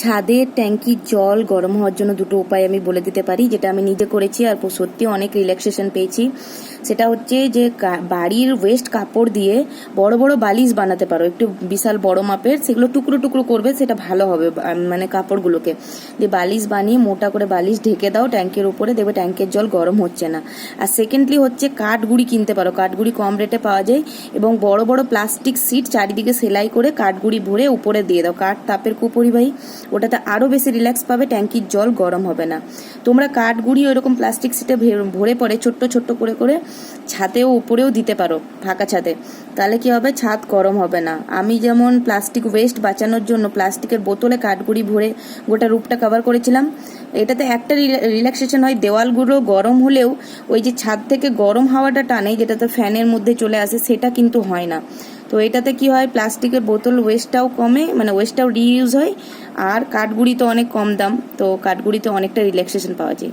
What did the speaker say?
ছাদের ট্যাঙ্কির জল গরম হওয়ার জন্য দুটো উপায় আমি বলে দিতে পারি, যেটা আমি নিজে করেছি আর সত্যি অনেক রিল্যাক্সেশন পেয়েছি। সেটা হচ্ছে যে বাড়ির ওয়েস্ট কাপড় দিয়ে বড় বড় বালিশ বানাতে পারো, একটু বিশাল বড় মাপের, সেগুলো টুকরো টুকরো করবে, সেটা ভালো হবে মানে কাপড়গুলোকে। দিয়ে বালিশ বানিয়ে মোটা করে বালিশ ঢেকে দাও, ট্যাঙ্কের উপরে দেবে ট্যাঙ্কের জল গরম হচ্ছে না। আর সেকেন্ডলি হচ্ছে কাঠগুড়ি কিনতে পারো, কাঠগুড়ি কম রেটে পাওয়া যায় এবং বড় বড় প্লাস্টিক সিট চারিদিকে সেলাই করে কাঠগুড়ি ভরে উপরে দিয়ে দাও। কাঠ তাপের কুপরিবাহী ওটাতে আরও বেশি রিল্যাক্স পাবে, ট্যাঙ্কির জল গরম হবে না। তোমরা কাঠগুড়ি ওইরকম প্লাস্টিক সিটে ভরে পড়ে ছোট্ট ছোট্ট করে করে ছাদেও উপরেও দিতে পারো, ফাঁকা ছাদে। তাহলে কি হবে? ছাদ গরম হবে না। আমি যেমন প্লাস্টিক ওয়েস্ট বাঁচানোর জন্য প্লাস্টিকের বোতলে কাঠগুড়ি ভরে গোটা রূপটা কভার করেছিলাম, এটাতে একটা রিল্যাক্সেশন হয় দেওয়ালগুলো গরম হলেও ওই যে ছাদ থেকে গরম হাওয়াটা টানে যেটা তো ফ্যানের মধ্যে চলে আসে, সেটা কিন্তু হয় না। তো এটাতে কি হয়, প্লাস্টিকের বোতল ওয়েস্টটাও কমে মানে ওয়েস্টটাও রিইউজ হয়, আর কাঠগুড়ি তো অনেক কম দাম, তো কাঠগুড়িতে অনেকটা রিল্যাক্সেশন পাওয়া যায়।